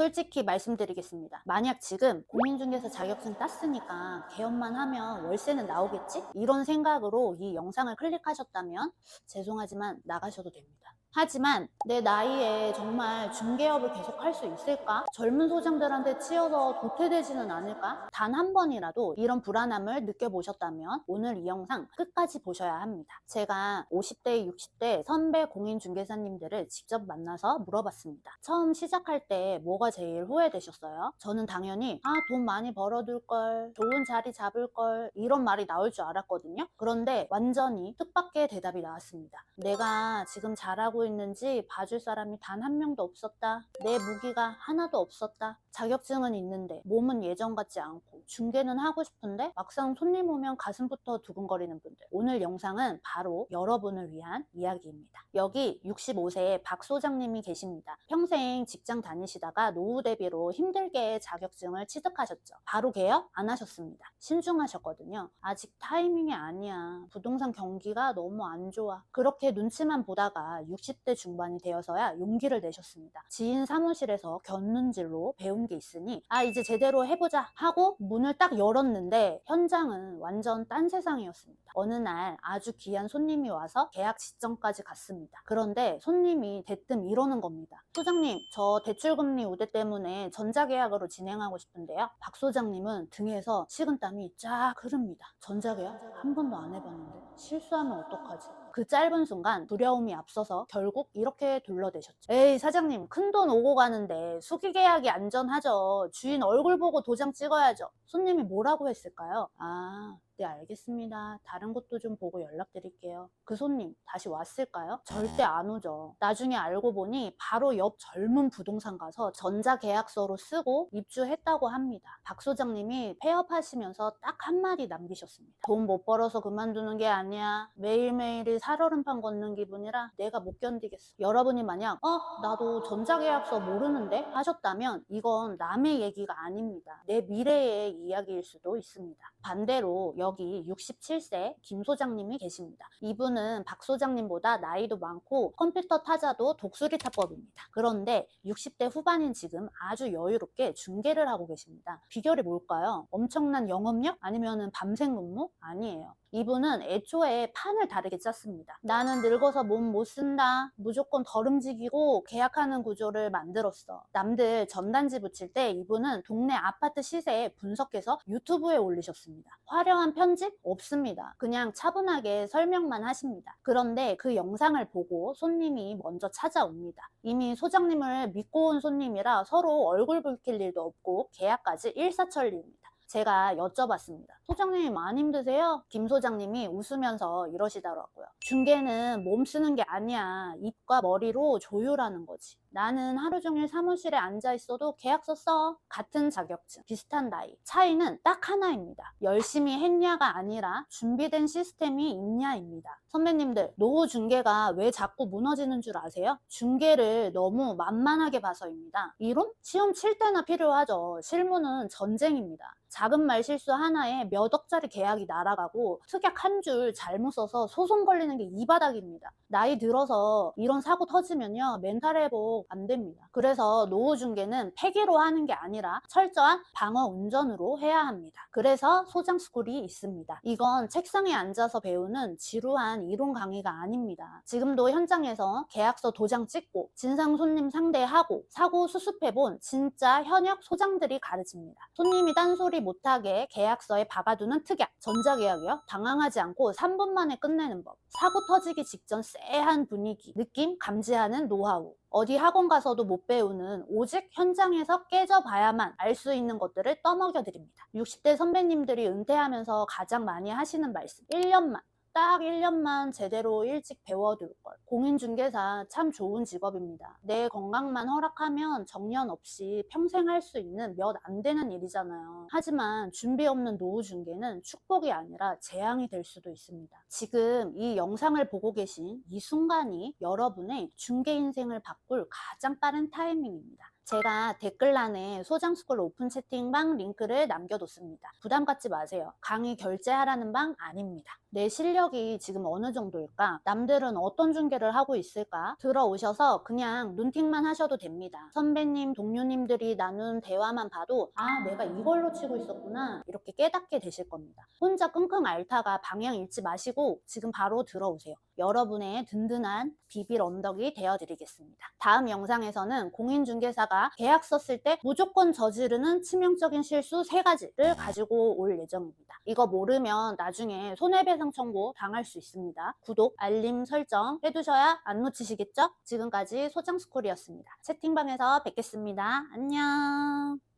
솔직히 말씀드리겠습니다. 만약 지금 공인중개사 자격증 땄으니까 개업만 하면 월세는 나오겠지? 이런 생각으로 이 영상을 클릭하셨다면 죄송하지만 나가셔도 됩니다. 하지만 내 나이에 정말 중개업을 계속 할 수 있을까? 젊은 소장들한테 치여서 도태되지는 않을까? 단 한 번이라도 이런 불안함을 느껴보셨다면 오늘 이 영상 끝까지 보셔야 합니다. 제가 50대, 60대 선배 공인중개사님들을 직접 만나서 물어봤습니다. 처음 시작할 때 뭐가 제일 후회되셨어요? 저는 당연히 아, 돈 많이 벌어둘 걸, 좋은 자리 잡을 걸 이런 말이 나올 줄 알았거든요. 그런데 완전히 뜻밖의 대답이 나왔습니다. 내가 지금 잘하고 있는지 봐줄 사람이 단 한 명도 없었다. 내 무기가 하나도 없었다. 자격증은 있는데 몸은 예전 같지 않고 중개는 하고 싶은데 막상 손님 오면 가슴부터 두근거리는 분들. 오늘 영상은 바로 여러분을 위한 이야기입니다. 여기 65세의 박 소장님이 계십니다. 평생 직장 다니시다가 노후 대비로 힘들게 자격증을 취득하셨죠. 바로 개업 안 하셨습니다. 신중하셨거든요. 아직 타이밍이 아니야. 부동산 경기가 너무 안 좋아. 그렇게 눈치만 보다가 60대 중반이 되어서야 용기를 내셨습니다. 지인 사무실에서 견눈질로 배운 게 있으니 아 이제 제대로 해보자 하고 문을 딱 열었는데 현장은 완전 딴 세상이었습니다. 어느 날 아주 귀한 손님이 와서 계약 지점까지 갔습니다. 그런데 손님이 대뜸 이러는 겁니다. 소장님 저 대출금리 우대 때문에 전자계약으로 진행하고 싶은데요. 박 소장님은 등에서 식은땀이 쫙 흐릅니다. 전자계약 한 번도 안 해봤는데 실수하면 어떡하지? 그 짧은 순간 두려움이 앞서서 결국 이렇게 둘러대셨죠. 에이 사장님 큰 돈 오고 가는데 수기 계약이 안전하죠. 주인 얼굴 보고 도장 찍어야죠. 손님이 뭐라고 했을까요? 아 네, 알겠습니다. 다른 곳도 좀 보고 연락드릴게요. 그 손님 다시 왔을까요? 절대 안 오죠. 나중에 알고 보니 바로 옆 젊은 부동산 가서 전자계약서로 쓰고 입주했다고 합니다. 박 소장님이 폐업하시면서 딱 한마디 남기셨습니다. 돈 못 벌어서 그만두는 게 아니야. 매일매일이 살얼음판 걷는 기분이라 내가 못 견디겠어. 여러분이 만약 어? 나도 전자계약서 모르는데? 하셨다면 이건 남의 얘기가 아닙니다. 내 미래의 이야기일 수도 있습니다. 반대로 여기 67세 김 소장님이 계십니다. 이분은 박 소장님보다 나이도 많고 컴퓨터 타자도 독수리 타법입니다. 그런데 60대 후반인 지금 아주 여유롭게 중개를 하고 계십니다. 비결이 뭘까요? 엄청난 영업력? 아니면 밤샘 근무? 아니에요. 이분은 애초에 판을 다르게 짰습니다. 나는 늙어서 몸 못 쓴다. 무조건 덜 움직이고 계약하는 구조를 만들었어. 남들 전단지 붙일 때 이분은 동네 아파트 시세 분석해서 유튜브에 올리셨습니다. 화려한 편집 없습니다. 그냥 차분하게 설명만 하십니다. 그런데 그 영상을 보고 손님이 먼저 찾아옵니다. 이미 소장님을 믿고 온 손님이라 서로 얼굴 붉힐 일도 없고 계약까지 일사천리입니다. 제가 여쭤봤습니다. 소장님 안 힘드세요? 김 소장님이 웃으면서 이러시더라고요. 중개는 몸 쓰는 게 아니야. 입과 머리로 조율하는 거지. 나는 하루 종일 사무실에 앉아 있어도 계약서 써. 같은 자격증, 비슷한 나이. 차이는 딱 하나입니다. 열심히 했냐가 아니라 준비된 시스템이 있냐입니다. 선배님들, 노후 중개가 왜 자꾸 무너지는 줄 아세요? 중개를 너무 만만하게 봐서입니다. 이론? 시험 칠 때나 필요하죠. 실무는 전쟁입니다. 작은 말 실수 하나에 몇 억짜리 계약이 날아가고 특약 한 줄 잘못 써서 소송 걸리는 게 이 바닥입니다. 나이 들어서 이런 사고 터지면요 멘탈 회복 안 됩니다. 그래서 노후 중개는 폐기로 하는 게 아니라 철저한 방어 운전으로 해야 합니다. 그래서 소장 스쿨이 있습니다. 이건 책상에 앉아서 배우는 지루한 이론 강의가 아닙니다. 지금도 현장에서 계약서 도장 찍고 진상 손님 상대하고 사고 수습해본 진짜 현역 소장들이 가르칩니다. 손님이 딴소리 못 하게 계약서에 박아두는 특약, 전자계약이요. 당황하지 않고 3분 만에 끝내는 법, 사고 터지기 직전 쎄한 분위기, 느낌 감지하는 노하우, 어디 학원 가서도 못 배우는 오직 현장에서 깨져봐야만 알 수 있는 것들을 떠먹여 드립니다. 60대 선배님들이 은퇴하면서 가장 많이 하시는 말씀, 1년만. 딱 1년만 제대로 일찍 배워둘 걸. 공인중개사 참 좋은 직업입니다. 내 건강만 허락하면 정년 없이 평생 할 수 있는 몇 안 되는 일이잖아요. 하지만 준비 없는 노후 중개는 축복이 아니라 재앙이 될 수도 있습니다. 지금 이 영상을 보고 계신 이 순간이 여러분의 중개 인생을 바꿀 가장 빠른 타이밍입니다. 제가 댓글란에 소장스쿨 오픈 채팅방 링크를 남겨뒀습니다. 부담 갖지 마세요. 강의 결제하라는 방 아닙니다. 내 실력이 지금 어느 정도일까? 남들은 어떤 중개를 하고 있을까? 들어오셔서 그냥 눈팅만 하셔도 됩니다. 선배님, 동료님들이 나눈 대화만 봐도 아, 내가 이걸로 치고 있었구나. 이렇게 깨닫게 되실 겁니다. 혼자 끙끙 앓다가 방향 잃지 마시고 지금 바로 들어오세요. 여러분의 든든한 비빌 언덕이 되어드리겠습니다. 다음 영상에서는 공인중개사가 계약서 쓸 때 무조건 저지르는 치명적인 실수 세 가지를 가지고 올 예정입니다. 이거 모르면 나중에 손해배상 청구 당할 수 있습니다. 구독, 알림 설정 해두셔야 안 놓치시겠죠? 지금까지 소장스쿨이었습니다. 채팅방에서 뵙겠습니다. 안녕.